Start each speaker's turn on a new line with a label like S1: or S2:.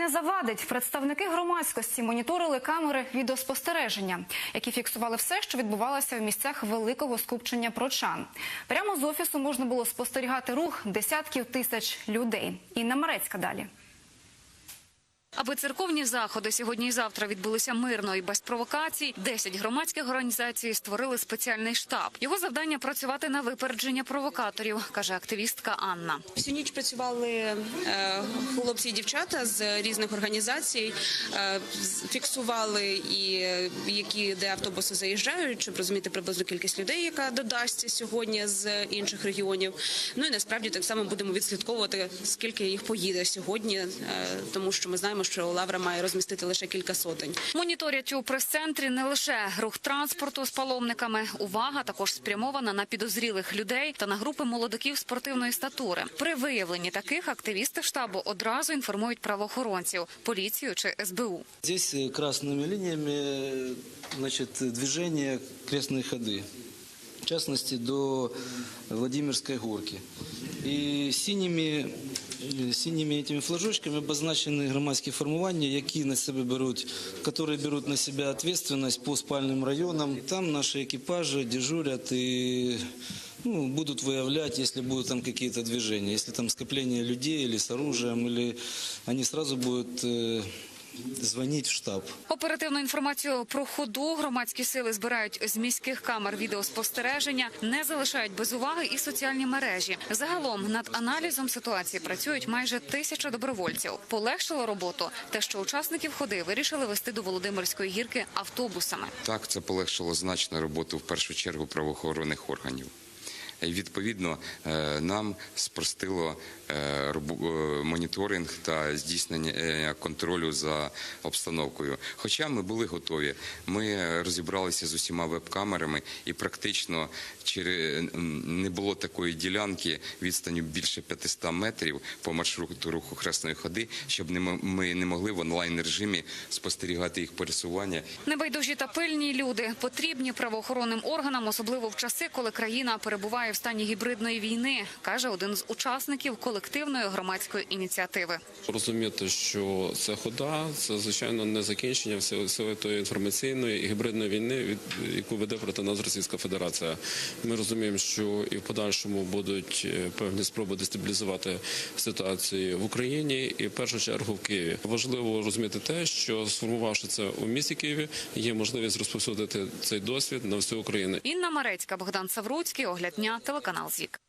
S1: не завадить. Представники громадськості моніторили камери відеоспостереження, які фіксували все, що відбувалося в місцях великого скупчення прочан. Прямо з офісу можна було спостерігати рух десятків тисяч людей. Інна Марецька далі.
S2: Аби церковні заходи сьогодні і завтра відбулися мирно і без провокацій, 10 громадських організацій створили спеціальний штаб. Його завдання працювати на випередження провокаторів, каже активістка Анна.
S3: Всю ніч працювали е, хлопці і дівчата з різних організацій, е, фіксували і е, які де автобуси заїжджають, щоб розуміти приблизну кількість людей, яка додасться сьогодні з інших регіонів. Ну і насправді так само будемо відслідковувати, скільки їх поїде сьогодні, тому що ми знаємо, що Лавра має розмістити лише кілька сотень.
S2: Моніторять у прес-центрі не лише рух транспорту з паломниками. Увага також спрямована на підозрілих людей та на групи молодиків спортивної статури. При виявленні таких активісти штабу одразу інформують правоохоронців, поліцію чи СБУ.
S4: Здесь э, красными линиями э, значит, движение крестные ходы. В частности, до Владимирской горки. И синими, э, синими этими флажочками обозначены громадські формування, які на себе беруть, которые берут на себя ответственность по спальным районам. Там наши экипажи дежурят и ну, будут выявлять, если будут там какие-то движения. Если там скопление людей или с оружием, или они сразу будут э, звонить в штаб.
S2: Оперативну інформацію про ходу громадські сили збирають з міських камер відеоспостереження, не залишають без уваги і соціальні мережі. Загалом над аналізом ситуації працюють майже тисяча добровольців. Полегшило роботу те, що учасників ходи вирішили вести до Володимирської гірки автобусами.
S5: Так, це полегшило значно роботу в першу чергу правоохоронних органів. Відповідно е, нам спростило е, е, моніторинг та здійснення контролю за обстановкою. Хоча ми були готові, ми розібралися з усіма веб-камерами, і практично не було такої ділянки відстаню більше 500 метрів по маршруту руху хресної ходи, щоб ми не могли в онлайн режимі спостерігати їх пересування
S2: Небайдужі та пильні люди потрібні правоохоронним органам, особливо в часи, коли країна перебуває в стані гібридної війни, каже один з учасників колективної громадської ініціативи.
S6: Розуміти, що це хода, це звичайно не закінчення всього тої інформаційної і гібридної війни, яку веде проти нас Російська Федерація. Ми розуміємо, що і в подальшому будуть е, певні спроби дестабілізувати ситуацію в Україні і в першу чергу в Києві. Важливо розуміти те, що сформувавши це у місті Києві, є можливість розповсюдити цей досвід на всю Україну.
S2: Інна Марецька, Богдан Савруцький, огляд дня, телеканал ЗІК.